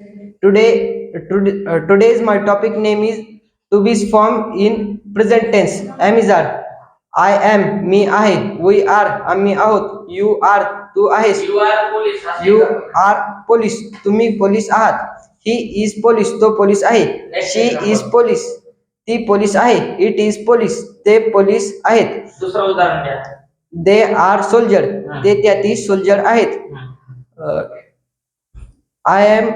Today, uh, today's my topic name is to be formed in present tense. Am is are. I am, मी आहे. We are, आम्ही आहोत. You are, तू आहेस. You are police you? Are तुम्ही police आहात he is police तो police आहे she is police ती पोलीस आहे इट इज़ पोलीस ते पोलीस आहेत दुसरं उदाहरण द्या दे आर सोल्जर ते त्या ती सोल्जर आहेत. I am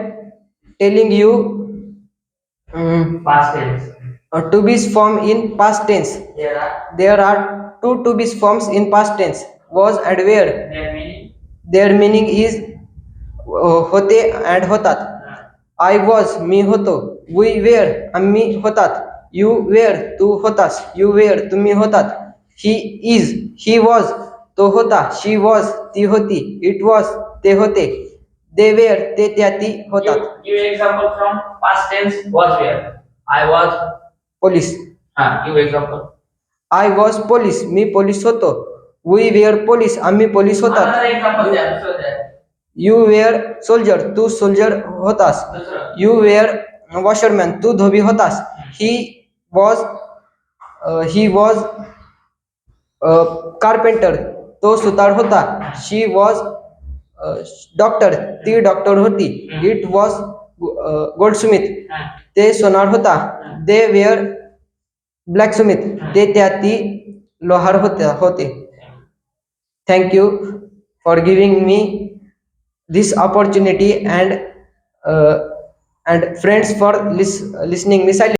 telling you past tense to be's form in past tense there are there are two to be's forms in past tense was and were their meaning their meaning is uh, होते and होतात I was me होतो we wear आम्ही होतात you wear तू होतास you wear तुम्ही होतात he is he was तो होता शी वॉज ती होती इट वॉज ते होते दे वेअर ते त्या ती होतात give example from past tense was were I was police हा give example I was police me police होतो. वी वेअर पोलीस आम्ही पोलीस होतात. द्या दुसरं द्या. यू वेअर सोल्जर तू सोल्जर होतास. दुसरं. यू वेअर वॉशरमॅन तू धोबी होतास. He was he was carpenter तो सुतार होता. शी वॉज़ डॉक्टर ती डॉक्टर होती. It was goldsmith. ते सोनार होता. दे वेअर ब्लॅक ब्लॅकस्मिथ ते त्या ती लोहार होत्या होते. Thank you for giving me this opportunity and and friends for lis listening me